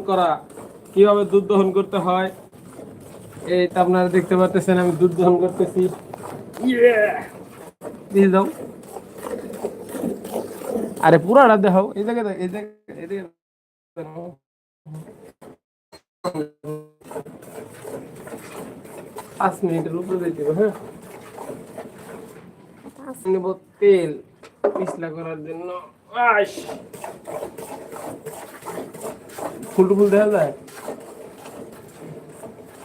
করা কীভাবে দুধ দহন করতে হয় এই তো আপনারা দেখতে পাচ্ছেন আমি দুধ দহন করতেছি। দিয়ে দাও। আরে পুরাটা দেখাও এই জায়গায় দেখ- এই জায়গায় এই পাঁচ মিনিটের উপরে দিয়ে দিব হ্যাঁ? নেব তেল পিছলা করার জন্য। ফুল ফুল দেখা যায়?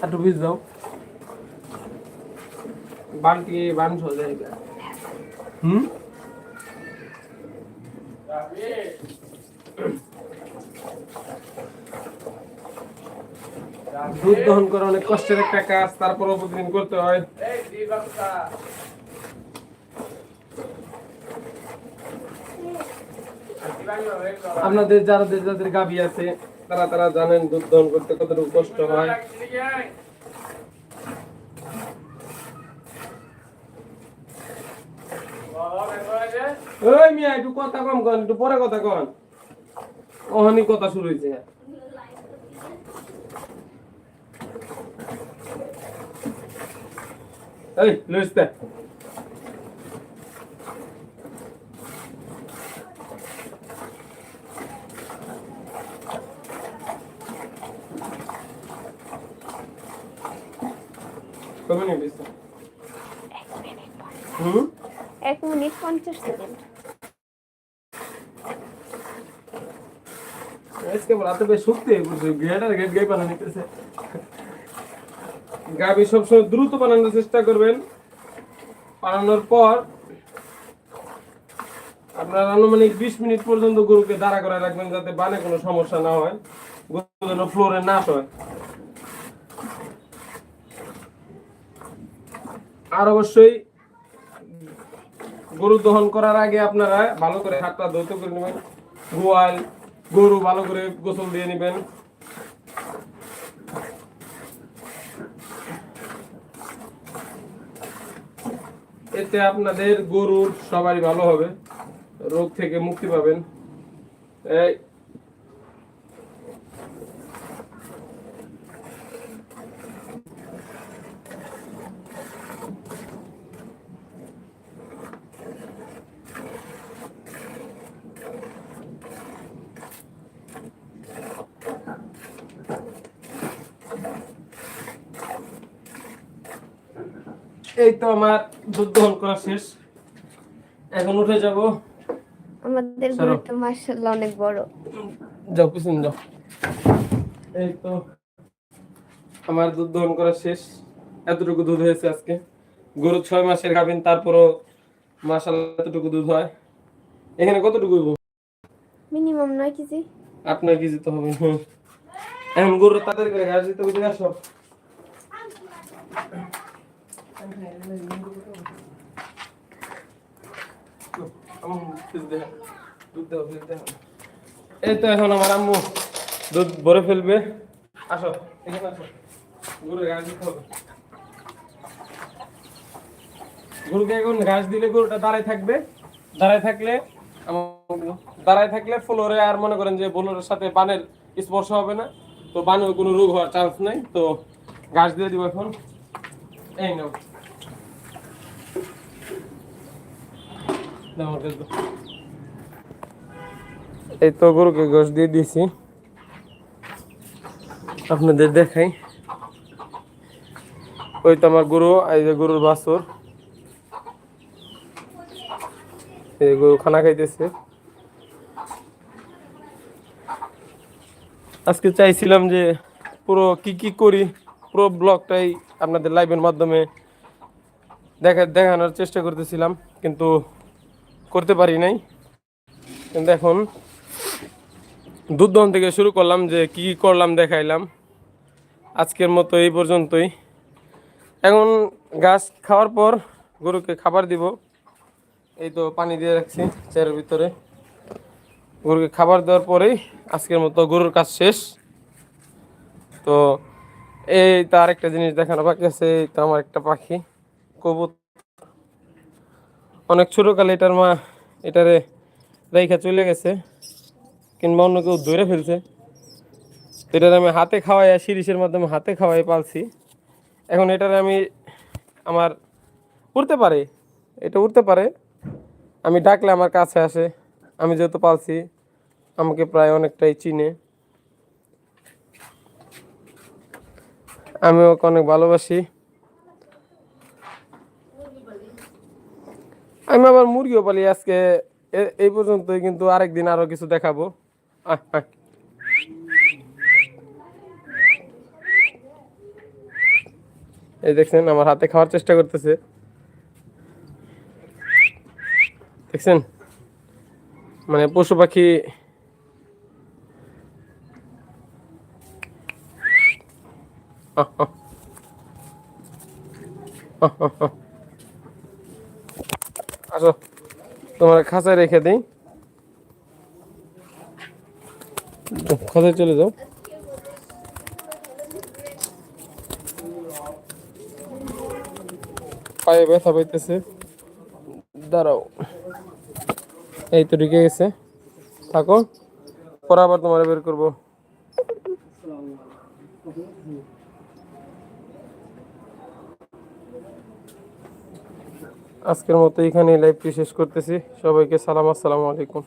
একটু বীজ দাও। বালতি বান সোজা হুম? দুধ দহন করা অনেক কষ্টের একটা কাজ তারপর প্রতিদিন করতে হয়। আপনাদের যারা যাদের গাভী আছে, তারা তারা জানেন দুধ দহন করতে কতটুকু কষ্ট হয়। ওই মিয়া কথা কম পরে কথা কন। ওহানি কথা শুরু হয়েছে। এই কবে হুম? এক মিনিট পঞ্চাশ সেকেন্ড। আজকে রাতে বেশ শুকতে গেটার গেট গাই বানানো নিতেছে গাবি সবসময় দ্রুত বানানোর চেষ্টা করবেন। বানানোর পর আপনার আনুমানিক বিশ মিনিট পর্যন্ত গরুকে দাঁড়া করে রাখবেন যাতে বানে কোনো সমস্যা না হয় গরু যেন ফ্লোরে নাশ হয় আর অবশ্যই গরু দহন করার আগে আপনারা ভালো করে হাতটা ধৌত করে নেবেন। গোয়াল গরু ভালো করে গোসল দিয়ে নেবেন। এতে আপনাদের গরুর সবারই ভালো হবে, রোগ থেকে মুক্তি পাবেন। এই তো আমার দুধ দহন করা শেষ। এখন উঠে যাব। আমাদের সরো। গরুটা মার্শাল্লাহ অনেক বড়। যাও পিছন যাও। এই তো আমার দুধ দহন করা শেষ। এতটুকু দুধ হয়েছে আজকে। গরু ছয় মাসের গাভিন তারপরও মাসাল্লাহ এতটুকু দুধ হয়। এখানে কতটুকু হইব? মিনিমাম নয় কেজি। আপনার কি যেতে হবে। হুম এখন গরু তাড়াতাড়ি করে ঘাস দিতে বুঝে আসো। এই তো এখন আমার আম্মু দুধ ভরে ফেলবে। আসো, এখানে গরুকে এখন ঘাস দিলে গরুটা দাঁড়ায় থাকবে। দাঁড়ায় থাকলে দাঁড়ায় থাকলে ফ্লোরে আর মনে করেন যে বোলোরের সাথে বানের স্পর্শ হবে না। তো বানে কোনো রোগ হওয়ার চান্স নেই। তো ঘাস দিয়ে দিব এখন। এই নাও নাও, আমার কাছে দাও। এই তো গরুকে ঘাস দিয়ে দিয়েছি। আপনাদের দেখাই। ওই তো আমার গরু, এই যে গরুর বাছুর। এই গরু খানা খাইতেছে। আজকে চাইছিলাম যে পুরো কি কি করি, পুরো ব্লগটাই আপনাদের লাইভের মাধ্যমে দেখা দেখানোর চেষ্টা করতেছিলাম, কিন্তু করতে পারি নাই। কিন্তু এখন দুধ থেকে শুরু করলাম যে কি কি করলাম দেখাইলাম। আজকের মতো এই পর্যন্তই। এখন গাছ খাওয়ার পর গরুকে খাবার দিব। এই তো পানি দিয়ে রাখছি চেয়ারের ভিতরে। গরুকে খাবার দেওয়ার পরেই আজকের মতো গরুর কাজ শেষ। তো এই তো আরেকটা জিনিস দেখানো বাকি আছে, এই তো আমার একটা পাখি, কবুতর। অনেক ছোটকালে এটার মা এটারে রেখা চলে গেছে, কিংবা অন্য কেউ ধরে ফেলছে। এটার আমি হাতে খাওয়াই সিরিজের মাধ্যমে হাতে খাওয়াই পালছি। এখন এটার আমি আমার উঠতে পারে, এটা উঠতে পারে। আমি ডাকলে আমার কাছে আসে, আমি যেহেতু পালছি, আমাকে প্রায় অনেকটাই চিনে। আমি ওকে অনেক ভালোবাসি আমি আবার মুরগিও পালি আজকে এই পর্যন্তই কিন্তু আরেকদিন আরও কিছু দেখাবো। এই দেখছেন আমার হাতে খাওয়ার চেষ্টা করতেছে দেখছেন মানে পশু পাখি আহ। আহ, আহ, আহ। আসো, তোমার খাঁচায় রেখে দিই। খাঁচায় চলে যাও। পায়ে ব্যথা পাইতেছে। দাঁড়াও। এই তো ঢুকে গেছে। থাকো, পরে আবার তোমার বের করব। আজকের মতো এখানেই লাইভটি শেষ করতেছি। সবাইকে সালাম আসসালামু আলাইকুম।